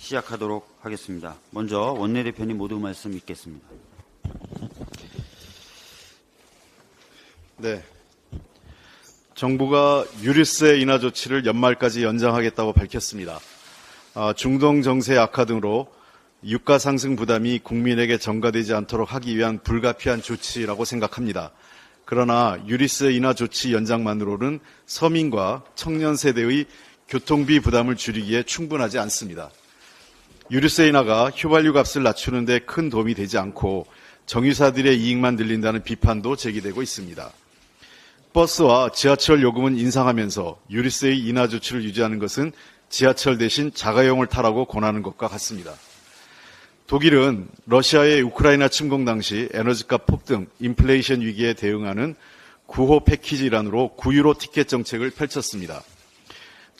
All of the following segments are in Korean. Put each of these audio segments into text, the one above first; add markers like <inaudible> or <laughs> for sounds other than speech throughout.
시작하도록 하겠습니다. 먼저 원내대표님 모두 말씀 있겠습니다. 네. 정부가 유류세 인하 조치를 연말까지 연장하겠다고 밝혔습니다. 아, 중동 정세 악화 등으로 유가 상승 부담이 국민에게 전가되지 않도록 하기 위한 불가피한 조치라고 생각합니다. 그러나 유류세 인하 조치 연장만으로는 서민과 청년 세대의 교통비 부담을 줄이기에 충분하지 않습니다. 유류세 인하가 휘발유 값을 낮추는 데 큰 도움이 되지 않고 정유사들의 이익만 늘린다는 비판도 제기되고 있습니다. 버스와 지하철 요금은 인상하면서 유류세의 인하 조치를 유지하는 것은 지하철 대신 자가용을 타라고 권하는 것과 같습니다. 독일은 러시아의 우크라이나 침공 당시 에너지값 폭등, 인플레이션 위기에 대응하는 9호 패키지 일환으로 9유로 티켓 정책을 펼쳤습니다.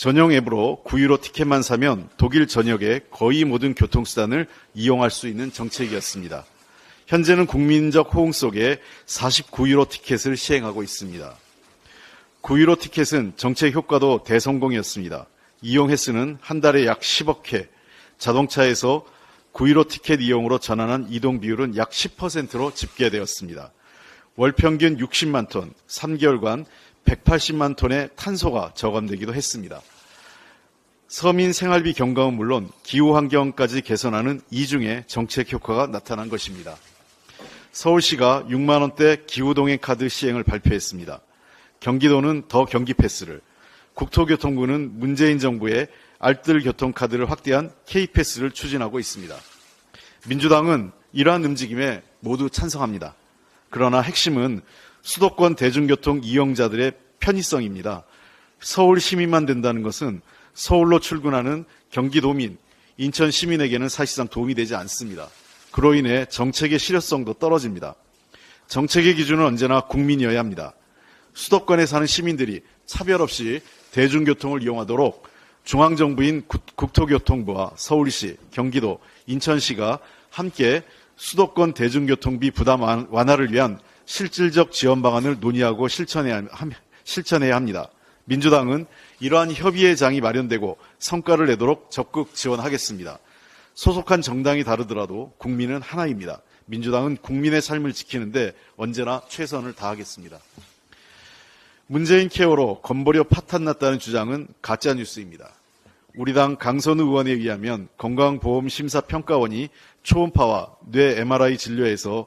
전용 앱으로 9유로 티켓만 사면 독일 전역의 거의 모든 교통수단을 이용할 수 있는 정책이었습니다. 현재는 국민적 호응 속에 49유로 티켓을 시행하고 있습니다. 9유로 티켓은 정책 효과도 대성공이었습니다. 이용 횟수는 한 달에 약 10억 회, 자동차에서 9유로 티켓 이용으로 전환한 이동 비율은 약 10%로 집계되었습니다. 월 평균 60만 톤, 3개월간 180만 톤의 탄소가 저감되기도 했습니다. 서민 생활비 경감은 물론 기후 환경까지 개선하는 이중의 정책 효과가 나타난 것입니다. 서울시가 6만 원대 기후 동행 카드 시행을 발표했습니다. 경기도는 더 경기 패스를, 국토교통부는 문재인 정부의 알뜰 교통 카드를 확대한 K패스를 추진하고 있습니다. 민주당은 이러한 움직임에 모두 찬성합니다. 그러나 핵심은 수도권 대중교통 이용자들의 편의성입니다. 서울 시민만 된다는 것은 서울로 출근하는 경기도민, 인천 시민에게는 사실상 도움이 되지 않습니다. 그로 인해 정책의 실효성도 떨어집니다. 정책의 기준은 언제나 국민이어야 합니다. 수도권에 사는 시민들이 차별 없이 대중교통을 이용하도록 중앙정부인 국토교통부와 서울시, 경기도, 인천시가 함께 수도권 대중교통비 부담 완화를 위한 실질적 지원 방안을 논의하고 실천해야, 합니다. 민주당은 이러한 협의의 장이 마련되고 성과를 내도록 적극 지원하겠습니다. 소속한 정당이 다르더라도 국민은 하나입니다. 민주당은 국민의 삶을 지키는데 언제나 최선을 다하겠습니다. 문재인 케어로 건보료 파탄 났다는 주장은 가짜 뉴스입니다. 우리 당 강선우 의원에 의하면 건강보험심사평가원이 초음파와 뇌 MRI 진료에서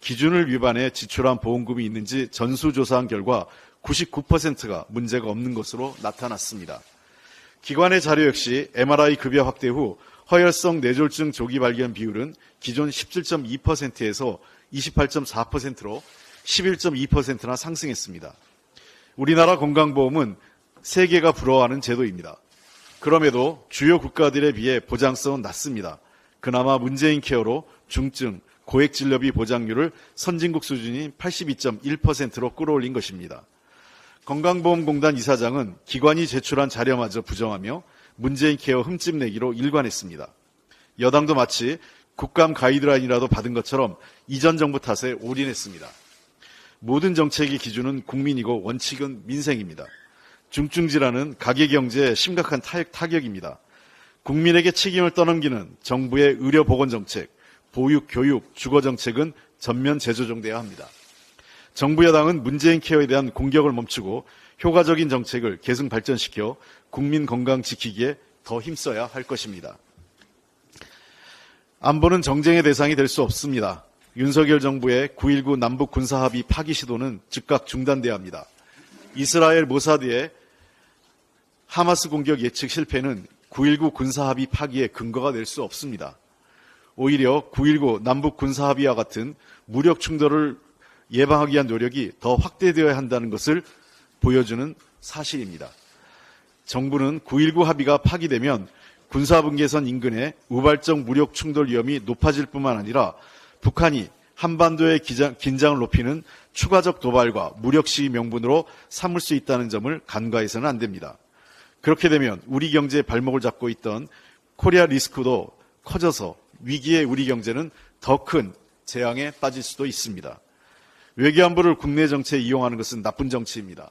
기준을 위반해 지출한 보험금이 있는지 전수조사한 결과 99%가 문제가 없는 것으로 나타났습니다. 기관의 자료 역시 MRI 급여 확대 후 허혈성 뇌졸중 조기 발견 비율은 기존 17.2%에서 28.4%로 11.2%나 상승했습니다. 우리나라 건강보험은 세계가 부러워하는 제도입니다. 그럼에도 주요 국가들에 비해 보장성은 낮습니다. 그나마 문재인 케어로 중증, 고액 진료비 보장률을 선진국 수준인 82.1%로 끌어올린 것입니다. 건강보험공단 이사장은 기관이 제출한 자료마저 부정하며 문재인 케어 흠집 내기로 일관했습니다. 여당도 마치 국감 가이드라인이라도 받은 것처럼 이전 정부 탓에 올인했습니다. 모든 정책의 기준은 국민이고 원칙은 민생입니다. 중증질환은 가계경제에 심각한 타격입니다. 국민에게 책임을 떠넘기는 정부의 의료보건정책, 보육, 교육, 주거 정책은 전면 재조정돼야 합니다. 정부 여당은 문재인 케어에 대한 공격을 멈추고 효과적인 정책을 계승 발전시켜 국민 건강 지키기에 더 힘써야 할 것입니다. 안보는 정쟁의 대상이 될 수 없습니다. 윤석열 정부의 9.19 남북 군사합의 파기 시도는 즉각 중단돼야 합니다. 이스라엘 모사드의 하마스 공격 예측 실패는 9.19 군사합의 파기의 근거가 될 수 없습니다. 오히려 9.19 남북 군사합의와 같은 무력 충돌을 예방하기 위한 노력이 더 확대되어야 한다는 것을 보여주는 사실입니다. 정부는 9.19 합의가 파기되면 군사분계선 인근의 우발적 무력 충돌 위험이 높아질 뿐만 아니라 북한이 한반도의 긴장을 높이는 추가적 도발과 무력 시위 명분으로 삼을 수 있다는 점을 간과해서는 안 됩니다. 그렇게 되면 우리 경제의 발목을 잡고 있던 코리아 리스크도 커져서 위기의 우리 경제는 더 큰 재앙에 빠질 수도 있습니다. 외교안보를 국내 정치에 이용하는 것은 나쁜 정치입니다.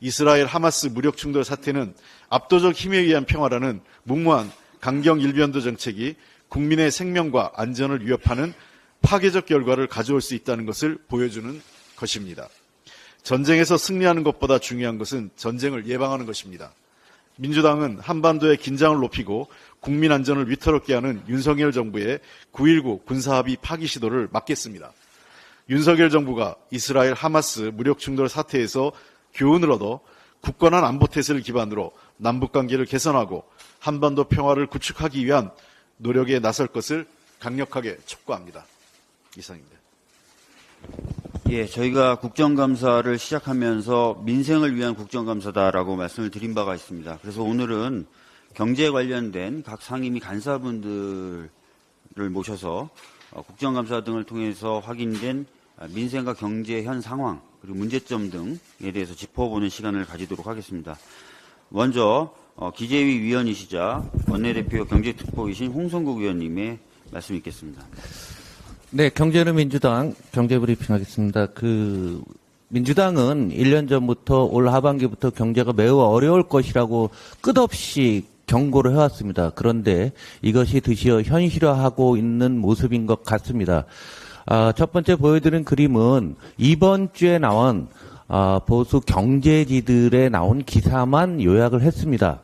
이스라엘 하마스 무력 충돌 사태는 압도적 힘에 의한 평화라는 무모한 강경 일변도 정책이 국민의 생명과 안전을 위협하는 파괴적 결과를 가져올 수 있다는 것을 보여주는 것입니다. 전쟁에서 승리하는 것보다 중요한 것은 전쟁을 예방하는 것입니다. 민주당은 한반도의 긴장을 높이고 국민 안전을 위태롭게 하는 윤석열 정부의 9.19 군사합의 파기 시도를 막겠습니다. 윤석열 정부가 이스라엘 하마스 무력 충돌 사태에서 교훈을 얻어 굳건한 안보 태세를 기반으로 남북 관계를 개선하고 한반도 평화를 구축하기 위한 노력에 나설 것을 강력하게 촉구합니다. 이상입니다. 예, 저희가 국정감사를 시작하면서 민생을 위한 국정감사다라고 말씀을 드린 바가 있습니다. 그래서 오늘은 경제 관련된 각 상임위 간사분들을 모셔서 어, 국정감사 등을 통해서 확인된 아, 민생과 경제 현 상황 그리고 문제점 등에 대해서 짚어보는 시간을 가지도록 하겠습니다. 먼저 어, 기재위 위원이시자 원내대표 경제특보이신 홍성국 위원님의 말씀 있겠습니다. 네, 경제는 민주당 경제 브리핑 하겠습니다. 그 민주당은 1년 전부터 올 하반기부터 경제가 매우 어려울 것이라고 끝없이 경고를 해왔습니다. 그런데 이것이 드디어 현실화하고 있는 모습인 것 같습니다. 아, 첫 번째 보여드린 그림은 이번 주에 나온 아, 보수 경제지들에 나온 기사만 요약을 했습니다.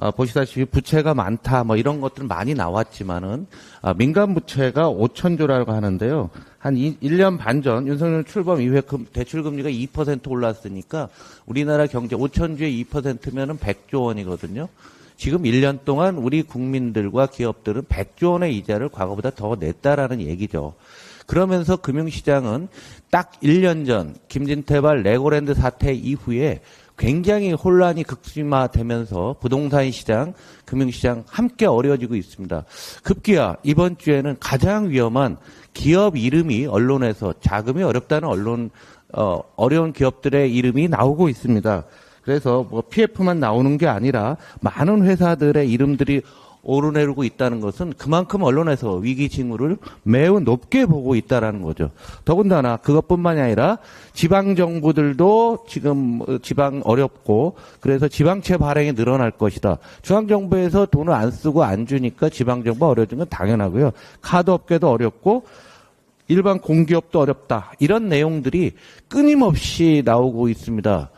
아, 보시다시피 부채가 많다 뭐 이런 것들은 많이 나왔지만은 아, 민간 부채가 5천조라고 하는데요. 한 이, 1년 반 전 윤석열 출범 이후에 금, 대출 금리가 2% 올랐으니까 우리나라 경제 5천조에 2%면은 100조 원이거든요. 지금 1년 동안 우리 국민들과 기업들은 100조 원의 이자를 과거보다 더 냈다라는 얘기죠. 그러면서 금융시장은 딱 1년 전 김진태발 레고랜드 사태 이후에 굉장히 혼란이 극심화되면서 부동산 시장, 금융시장 함께 어려워지고 있습니다. 급기야 이번 주에는 가장 위험한 기업 이름이 언론에서 자금이 어렵다는 언론 어, 어려운 기업들의 이름이 나오고 있습니다. 그래서 뭐 PF만 나오는 게 아니라 많은 회사들의 이름들이 오르내리고 있다는 것은 그만큼 언론에서 위기 징후를 매우 높게 보고 있다라는 거죠. 더군다나 그것뿐만이 아니라 지방 정부들도 지금 어, 지방 어렵고 그래서 지방채 발행이 늘어날 것이다. 중앙 정부에서 돈을 안 쓰고 안 주니까 지방 정부 어려워진 건 당연하고요. 카드 업계도 어렵고 일반 공기업도 어렵다. 이런 내용들이 끊임없이 나오고 있습니다.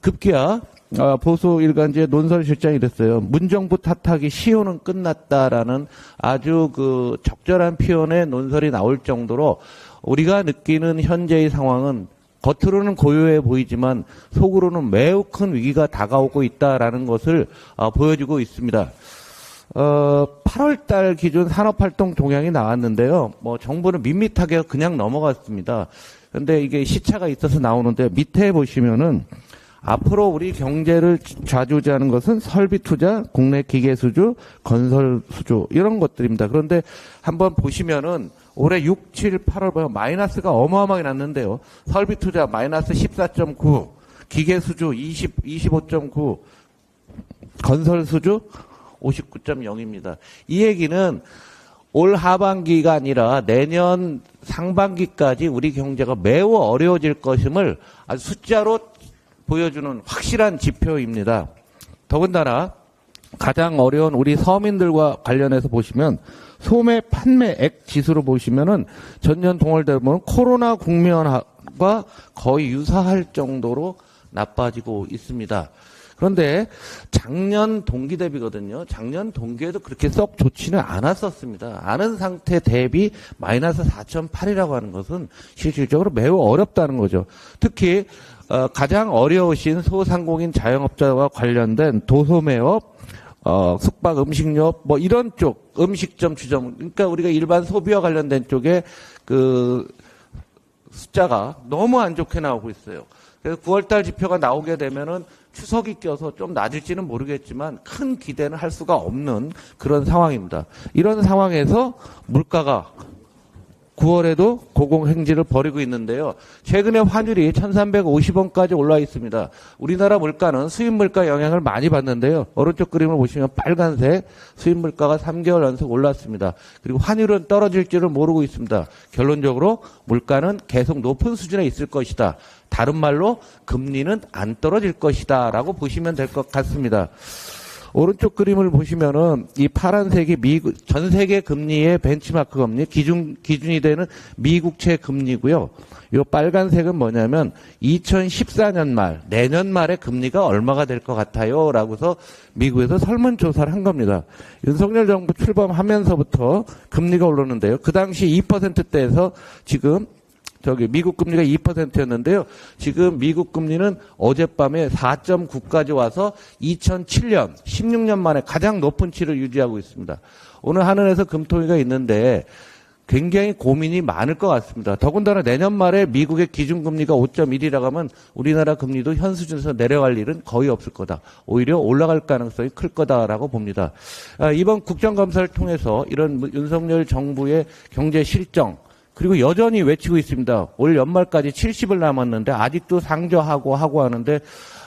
급기야 아, 보수 일간지의 논설 실장이 됐어요. 문정부 탓하기 시효는 끝났다라는 아주 그 적절한 표현의 논설이 나올 정도로 우리가 느끼는 현재의 상황은 겉으로는 고요해 보이지만 속으로는 매우 큰 위기가 다가오고 있다라는 것을 아, 보여주고 있습니다. 어, 8월 달 기준 산업활동 동향이 나왔는데요. 뭐 정부는 밋밋하게 그냥 넘어갔습니다. 근데 이게 시차가 있어서 나오는데 밑에 보시면은 앞으로 우리 경제를 좌지우지하는 것은 설비 투자, 국내 기계 수주, 건설 수주 이런 것들입니다. 그런데 한번 보시면은 올해 6, 7, 8월 보면 마이너스가 어마어마하게 났는데요. 설비 투자 마이너스 14.9, 기계 수주 20, 25.9, 건설 수주 59.0입니다. 이 얘기는 올 하반기가 아니라 내년 상반기까지 우리 경제가 매우 어려워질 것임을 아주 숫자로 보여주는 확실한 지표입니다. 더군다나 가장 어려운 우리 서민들과 관련해서 보시면 소매 판매액 지수로 보시면은 전년 동월대 보면 코로나 국면과 거의 유사할 정도로 나빠지고 있습니다. 그런데 작년 동기 대비거든요. 작년 동기에도 그렇게 썩 좋지는 않았었습니다. 아는 상태 대비 마이너스 4.8이라고 하는 것은 실질적으로 매우 어렵다는 거죠. 특히 어, 가장 어려우신 소상공인 자영업자와 관련된 도소매업, 어, 숙박 음식료 뭐 이런 쪽 음식점 주점 그러니까 우리가 일반 소비와 관련된 쪽에 그 숫자가 너무 안 좋게 나오고 있어요. 그래서 9월달 지표가 나오게 되면은 추석이 껴서 좀 낮을지는 모르겠지만 큰 기대는 할 수가 없는 그런 상황입니다. 이런 상황에서 물가가 9월에도 고공행진을 벌이고 있는데요. 최근에 환율이 1350원까지 올라 있습니다. 우리나라 물가는 수입 물가 영향을 많이 받는데요. 오른쪽 그림을 보시면 빨간색 수입 물가가 3개월 연속 올랐습니다. 그리고 환율은 떨어질지를 모르고 있습니다. 결론적으로 물가는 계속 높은 수준에 있을 것이다. 다른 말로 금리는 안 떨어질 것이다. 라고 보시면 될 것 같습니다. 오른쪽 그림을 보시면은 이 파란색이 미국 전 세계 금리의 벤치마크 금리 기준 기준이 되는 미국채 금리고요. 요 빨간색은 뭐냐면 2014년 말 내년 말에 금리가 얼마가 될 것 같아요라고서 미국에서 설문 조사를 한 겁니다. 윤석열 정부 출범하면서부터 금리가 오르는데요. 그 당시 2%대에서 지금 저기 미국 금리가 2%였는데요. 지금 미국 금리는 어젯밤에 4.9까지 와서 2007년 16년 만에 가장 높은 치를 유지하고 있습니다. 오늘 하늘에서 금토위가 있는데 굉장히 고민이 많을 것 같습니다. 더군다나 내년 말에 미국의 기준금리가 5.1이라고 하면 우리나라 금리도 현 수준에서 내려갈 일은 거의 없을 거다. 오히려 올라갈 가능성이 클 거다라고 봅니다. 아, 이번 국정감사를 통해서 이런 윤석열 정부의 경제 실정, 그리고 여전히 외치고 있습니다. 올 연말까지 70을 남았는데 아직도 상저하고 하고 하는데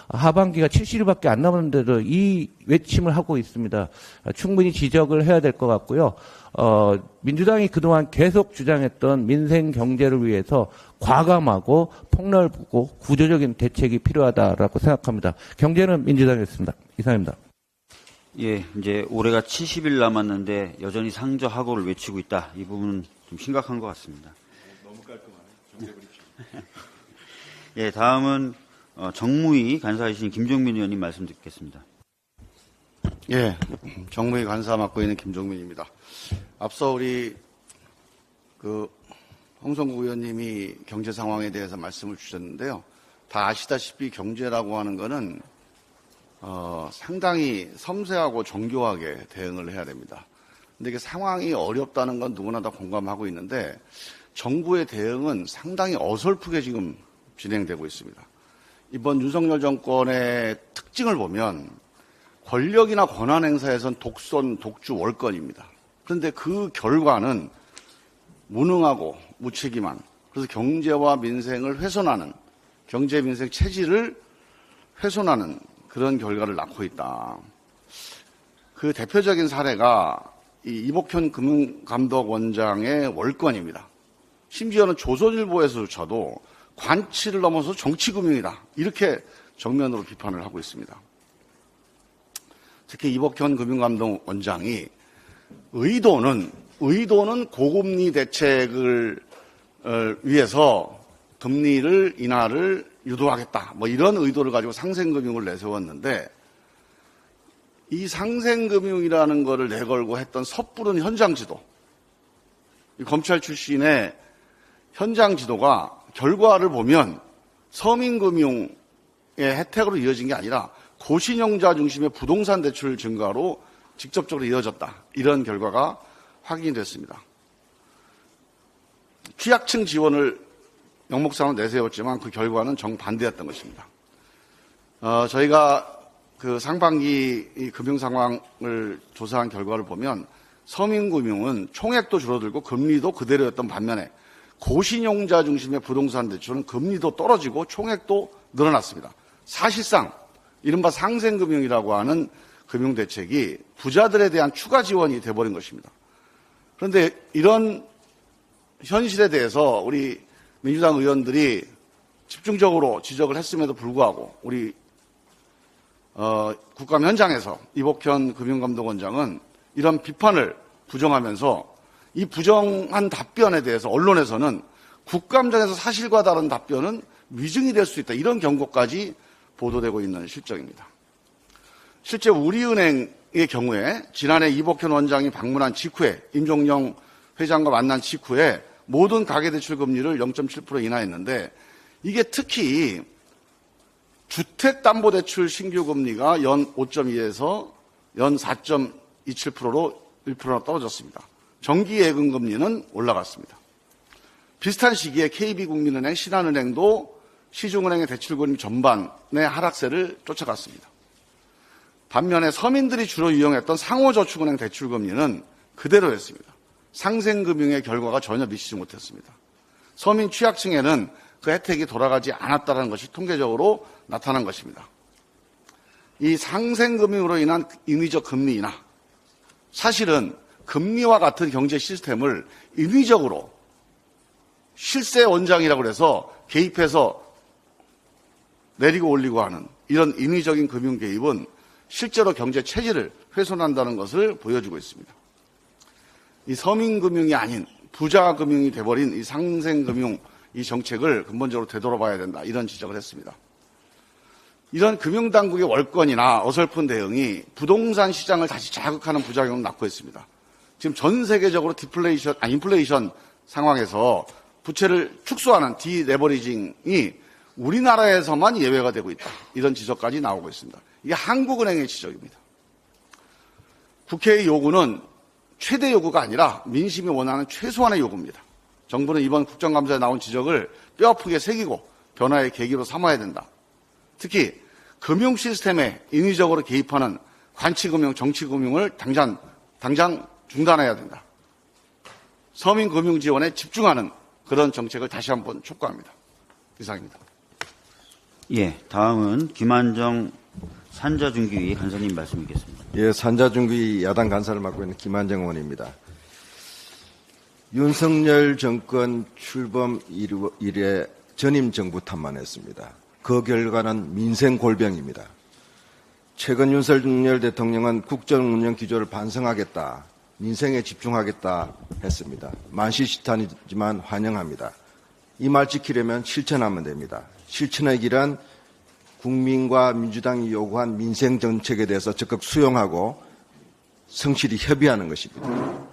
하반기가 70일밖에 안 남았는데도 이 외침을 하고 있습니다. 충분히 지적을 해야 될 것 같고요. 어, 민주당이 그동안 계속 주장했던 민생 경제를 위해서 과감하고 폭넓고 구조적인 대책이 필요하다라고 생각합니다. 경제는 민주당이었습니다. 이상입니다. 예, 이제 올해가 70일 남았는데 여전히 상저하고를 외치고 있다. 이 부분은 좀 심각한 것 같습니다. 너무 깔끔하네. <laughs> 예, 다음은 어, 정무위 간사이신 김종민 의원님 말씀 듣겠습니다. 예, 정무위 간사 맡고 있는 김종민입니다. 앞서 우리 그 홍성국 의원님이 경제 상황에 대해서 말씀을 주셨는데요. 다 아시다시피 경제라고 하는 거는 어, 상당히 섬세하고 정교하게 대응을 해야 됩니다. 근데 이게 상황이 어렵다는 건 누구나 다 공감하고 있는데 정부의 대응은 상당히 어설프게 지금 진행되고 있습니다. 이번 윤석열 정권의 특징을 보면 권력이나 권한 행사에선 독선, 독주, 월권입니다. 그런데 그 결과는 무능하고 무책임한 그래서 경제와 민생을 훼손하는 경제 민생 체질을 훼손하는 그런 결과를 낳고 있다. 그 대표적인 사례가 이 이복현 금융감독원장의 월권입니다. 심지어는 조선일보에서조차도 관치를 넘어서 정치금융이다. 이렇게 정면으로 비판을 하고 있습니다. 특히 이복현 금융감독원장이 의도는 의도는 고금리 대책을 어, 위해서 금리를 인하를 유도하겠다. 뭐 이런 의도를 가지고 상생금융을 내세웠는데 이 상생금융이라는 거를 내걸고 했던 섣부른 현장 지도, 이 검찰 출신의 현장 지도가 결과를 보면 서민금융의 혜택으로 이어진 게 아니라 고신용자 중심의 부동산 대출 증가로 직접적으로 이어졌다. 이런 결과가 확인이 됐습니다. 취약층 지원을 명목상으로 내세웠지만 그 결과는 정반대였던 것입니다. 어, 저희가 그 상반기 이 금융 상황을 조사한 결과를 보면 서민금융은 총액도 줄어들고 금리도 그대로였던 반면에 고신용자 중심의 부동산 대출은 금리도 떨어지고 총액도 늘어났습니다. 사실상 이른바 상생금융이라고 하는 금융대책이 부자들에 대한 추가 지원이 돼버린 것입니다. 그런데 이런 현실에 대해서 우리 민주당 의원들이 집중적으로 지적을 했음에도 불구하고 우리 어, 국감 현장에서 이복현 금융감독원장은 이런 비판을 부정하면서 이 부정한 답변에 대해서 언론에서는 국감장에서 사실과 다른 답변은 위증이 될 수 있다. 이런 경고까지 보도되고 있는 실정입니다. 실제 우리은행의 경우에 지난해 이복현 원장이 방문한 직후에 임종영 회장과 만난 직후에 모든 가계대출 금리를 0.7% 인하했는데 이게 특히 주택담보대출 신규 금리가 연 5.2에서 연 4.27%로 1%나 떨어졌습니다. 정기예금 금리는 올라갔습니다. 비슷한 시기에 KB국민은행, 신한은행도 시중은행의 대출금리 전반의 하락세를 쫓아갔습니다. 반면에 서민들이 주로 이용했던 상호저축은행 대출금리는 그대로였습니다. 상생금융의 결과가 전혀 미치지 못했습니다. 서민 취약층에는 그 혜택이 돌아가지 않았다는 것이 통계적으로 나타난 것입니다. 이 상생금융으로 인한 인위적 금리 인하, 사실은 금리와 같은 경제 시스템을 인위적으로 실세 원장이라고 해서 개입해서 내리고 올리고 하는 이런 인위적인 금융 개입은 실제로 경제 체질을 훼손한다는 것을 보여주고 있습니다. 이 서민금융이 아닌 부자금융이 돼버린 이 상생금융 이 정책을 근본적으로 되돌아봐야 된다 이런 지적을 했습니다. 이런 금융당국의 월권이나 어설픈 대응이 부동산 시장을 다시 자극하는 부작용을 낳고 있습니다. 지금 전 세계적으로 디플레이션, 아, 인플레이션 상황에서 부채를 축소하는 디레버리징이 우리나라에서만 예외가 되고 있다. 이런 지적까지 나오고 있습니다. 이게 한국은행의 지적입니다. 국회의 요구는 최대 요구가 아니라 민심이 원하는 최소한의 요구입니다. 정부는 이번 국정감사에 나온 지적을 뼈아프게 새기고 변화의 계기로 삼아야 된다. 특히 금융 시스템에 인위적으로 개입하는 관치금융, 정치금융을 당장, 당장 중단해야 된다. 서민 금융 지원에 집중하는 그런 정책을 다시 한번 촉구합니다. 이상입니다. 예, 다음은 김한정 산자중기위 간사님 말씀 있겠습니다. 예, 산자중기 야당 간사를 맡고 있는 김한정 의원입니다. 윤석열 정권 출범 이래 전임 정부 탓만 했습니다. 그 결과는 민생 골병입니다. 최근 윤석열 대통령은 국정 운영 기조를 반성하겠다, 민생에 집중하겠다 했습니다. 만시시탄이지만 환영합니다. 이 말 지키려면 실천하면 됩니다. 실천의 길은 국민과 민주당이 요구한 민생 정책에 대해서 적극 수용하고 성실히 협의하는 것입니다.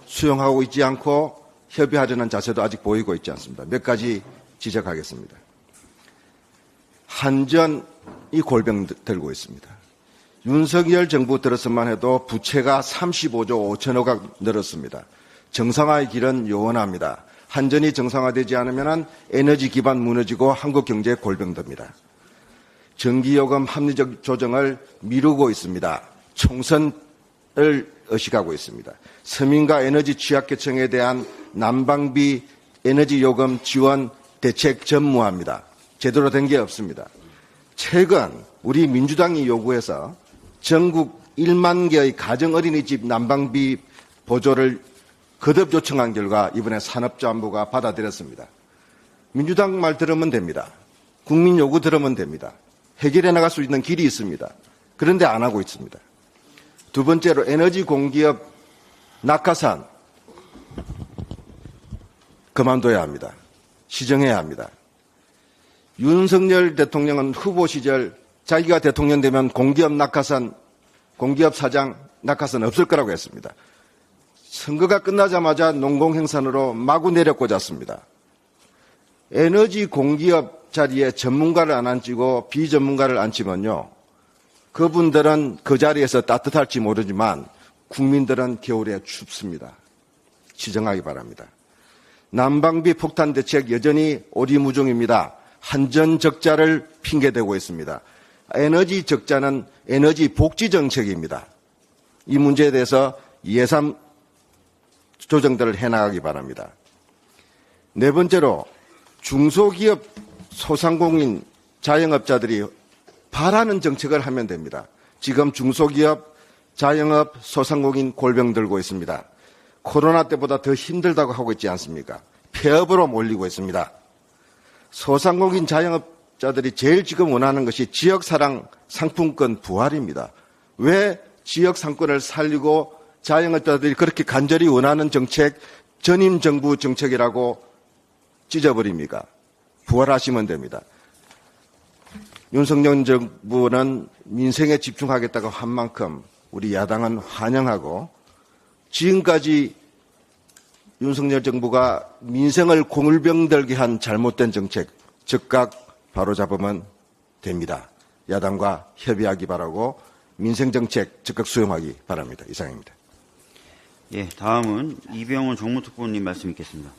수용하고 있지 않고 협의하려는 자세도 아직 보이고 있지 않습니다. 몇 가지 지적하겠습니다. 한전이 골병 들고 있습니다. 윤석열 정부 들어서만 해도 부채가 35조 5천억가 늘었습니다. 정상화의 길은 요원합니다. 한전이 정상화되지 않으면 에너지 기반 무너지고 한국 경제에 골병듭니다. 전기요금 합리적 조정을 미루고 있습니다. 총선 을 의식하고 있습니다. 서민과 에너지 취약계층에 대한 난방비 에너지 요금 지원 대책 전무합니다. 제대로 된 게 없습니다. 최근 우리 민주당이 요구해서 전국 1만 개의 가정 어린이집 난방비 보조를 거듭 요청한 결과 이번에 산업자원부가 받아들였습니다. 민주당 말 들으면 됩니다. 국민 요구 들으면 됩니다. 해결해 나갈 수 있는 길이 있습니다. 그런데 안 하고 있습니다. 두 번째로 에너지 공기업 낙하산 그만둬야 합니다. 시정해야 합니다. 윤석열 대통령은 후보 시절 자기가 대통령 되면 공기업 낙하산, 공기업 사장 낙하산 없을 거라고 했습니다. 선거가 끝나자마자 농공행산으로 마구 내려꽂았습니다. 에너지 공기업 자리에 전문가를 안 앉히고 비전문가를 앉히면요. 그분들은 그 자리에서 따뜻할지 모르지만 국민들은 겨울에 춥습니다. 지정하기 바랍니다. 난방비 폭탄 대책 여전히 오리무중입니다. 한전 적자를 핑계대고 있습니다. 에너지 적자는 에너지 복지 정책입니다. 이 문제에 대해서 예산 조정들을 해나가기 바랍니다. 네 번째로 중소기업 소상공인 자영업자들이 바라는 정책을 하면 됩니다. 지금 중소기업 자영업 소상공인 골병 들고 있습니다. 코로나 때보다 더 힘들다고 하고 있지 않습니까? 폐업으로 몰리고 있습니다. 소상공인 자영업자들이 제일 지금 원하는 것이 지역사랑 상품권 부활입니다. 왜 지역 상권을 살리고 자영업자들이 그렇게 간절히 원하는 정책, 전임 정부 정책이라고 찢어버립니까? 부활하시면 됩니다. 윤석열 정부는 민생에 집중하겠다고 한 만큼 우리 야당은 환영하고 지금까지 윤석열 정부가 민생을 공을병들게 한 잘못된 정책 즉각 바로잡으면 됩니다. 야당과 협의하기 바라고 민생 정책 적극 수용하기 바랍니다. 이상입니다. 예, 다음은 이병헌 정무특보님 말씀 있겠습니다.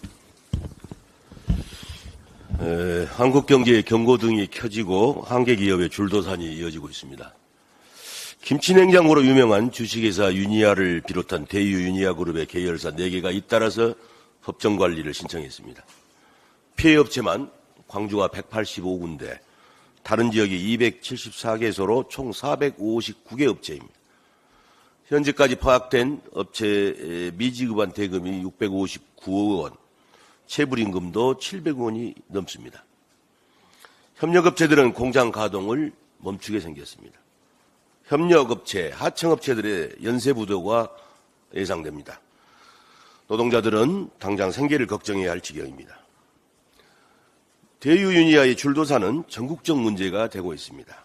에, 한국 경제의 경고등이 켜지고 한계 기업의 줄도산이 이어지고 있습니다. 김치 냉장고로 유명한 주식회사 유니아를 비롯한 대유 유니아 그룹의 계열사 4개가 잇따라서 법정 관리를 신청했습니다. 피해 업체만 광주가 185군데, 다른 지역이 274개소로 총 459개 업체입니다. 현재까지 파악된 업체 미지급한 대금이 659억 원, 체불임금도 700원이 넘습니다. 협력업체들은 공장 가동을 멈추게 생겼습니다. 협력업체, 하청업체들의 연쇄 부도가 예상됩니다. 노동자들은 당장 생계를 걱정해야 할 지경입니다. 대유유니아의 줄도사는 전국적 문제가 되고 있습니다.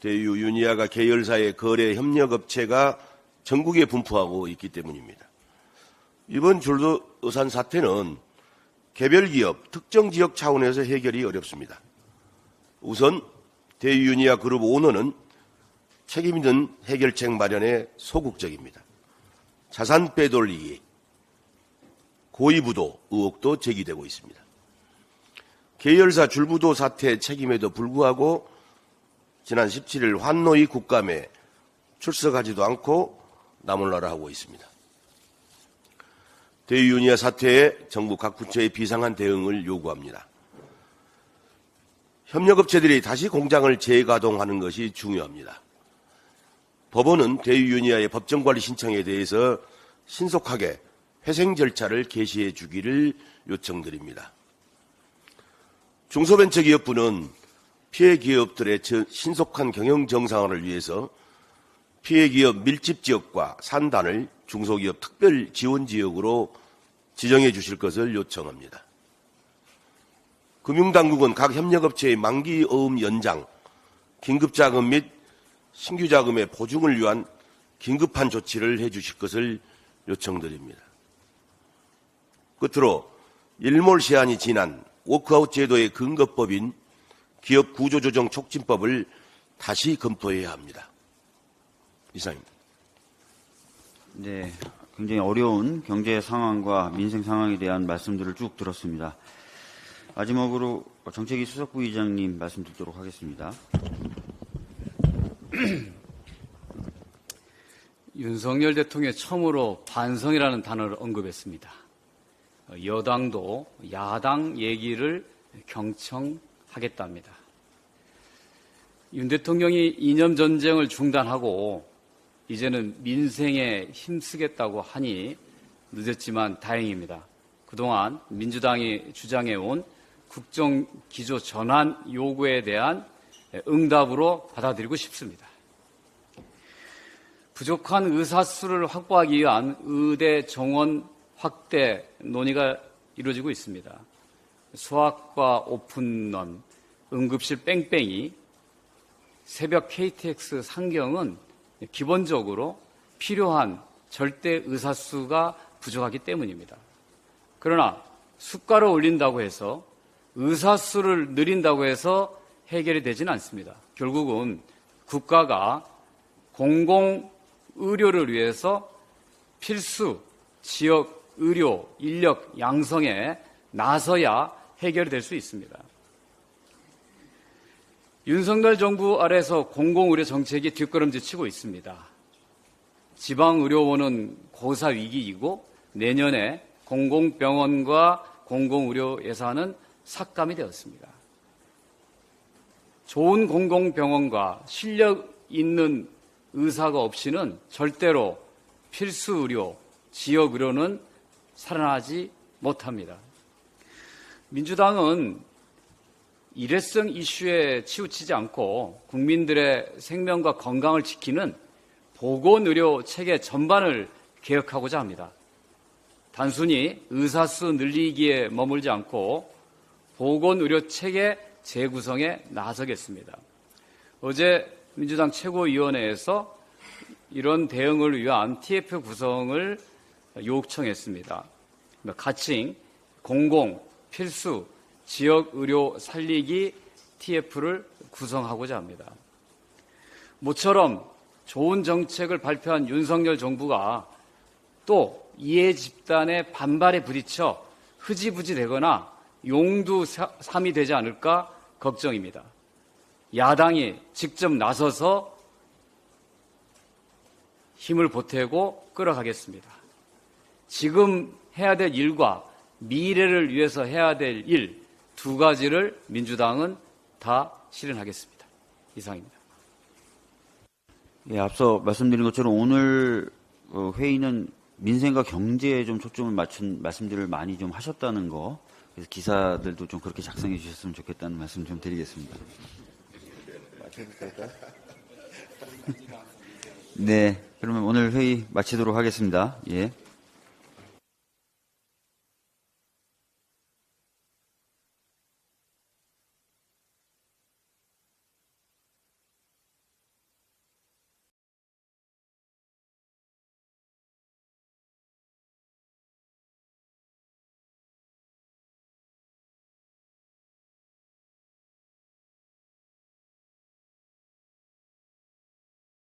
대유유니아가 계열사의 거래 협력업체가 전국에 분포하고 있기 때문입니다. 이번 줄도산 사태는 개별 기업, 특정 지역 차원에서 해결이 어렵습니다. 우선 대유유니아 그룹 오너는 책임 있는 해결책 마련에 소극적입니다. 자산 빼돌리기, 고의부도 의혹도 제기되고 있습니다. 계열사 줄부도 사태 책임에도 불구하고 지난 17일 환노위 국감에 출석하지도 않고 나몰라라 하고 있습니다. 대유유니아 사태에 정부 각 부처의 비상한 대응을 요구합니다. 협력업체들이 다시 공장을 재가동하는 것이 중요합니다. 법원은 대유유니아의 법정관리 신청에 대해서 신속하게 회생 절차를 개시해 주기를 요청드립니다. 중소벤처기업부는 피해 기업들의 저- 신속한 경영 정상화를 위해서 피해 기업 밀집 지역과 산단을 중소기업 특별 지원 지역으로 지정해 주실 것을 요청합니다. 금융당국은 각 협력업체의 만기 어음 연장, 긴급자금 및 신규 자금의 보증을 위한 긴급한 조치를 해 주실 것을 요청드립니다. 끝으로 일몰 시한이 지난 워크아웃 제도의 근거법인 기업 구조조정 촉진법을 다시 검토해야 합니다. 이상입니다. 네, 굉장히 어려운 경제 상황과 민생 상황에 대한 말씀들을 쭉 들었습니다. 마지막으로 정책위 수석부 의장님 말씀 듣도록 하겠습니다. <clears throat> 윤석열 대통령이 처음으로 반성이라는 단어를 언급했습니다. 여당도 야당 얘기를 경청하겠답니다. 윤 대통령이 이념 전쟁을 중단하고 이제는 민생에 힘쓰겠다고 하니 늦었지만 다행입니다. 그동안 민주당이 주장해온 국정 기조 전환 요구에 대한 응답으로 받아들이고 싶습니다. 부족한 의사수를 확보하기 위한 의대 정원 확대 논의가 이루어지고 있습니다. 수학과 오픈런, 응급실 뺑뺑이, 새벽 KTX 상경은 기본적으로 필요한 절대 의사수가 부족하기 때문입니다. 그러나 수가를 올린다고 해서 의사수를 늘린다고 해서 해결이 되지는 않습니다. 결국은 국가가 공공 의료를 위해서 필수 지역 의료 인력 양성에 나서야 해결이 될수 있습니다. 윤석열 정부 아래서 공공의료 정책이 뒷걸음질 치고 있습니다. 지방의료원은 고사 위기이고 내년에 공공병원과 공공의료 예산은 삭감이 되었습니다. 좋은 공공병원과 실력 있는 의사가 없이는 절대로 필수 의료, 지역 의료는 살아나지 못합니다. 민주당은 일회성 이슈에 치우치지 않고 국민들의 생명과 건강을 지키는 보건 의료 체계 전반을 개혁하고자 합니다. 단순히 의사 수 늘리기에 머물지 않고 보건 의료 체계 재구성에 나서겠습니다. 어제 민주당 최고위원회에서 이런 대응을 위한 TF 구성을 요청했습니다. 가칭 공공 필수 지역 의료 살리기 TF를 구성하고자 합니다. 모처럼 좋은 정책을 발표한 윤석열 정부가 또 이해 집단의 반발에 부딪혀 흐지부지 되거나 용두삼이 되지 않을까 걱정입니다. 야당이 직접 나서서 힘을 보태고 끌어가겠습니다. 지금 해야 될 일과 미래를 위해서 해야 될 일 두 가지를 민주당은 다 실현하겠습니다. 이상입니다. 예, 앞서 말씀드린 것처럼 오늘 어, 회의는 민생과 경제에 좀 초점을 맞춘 말씀들을 많이 좀 하셨다는 거, 그래서 기사들도 좀 그렇게 작성해 주셨으면 좋겠다는 말씀 좀 드리겠습니다. <laughs> 네, 그러면 오늘 회의 마치도록 하겠습니다. 예.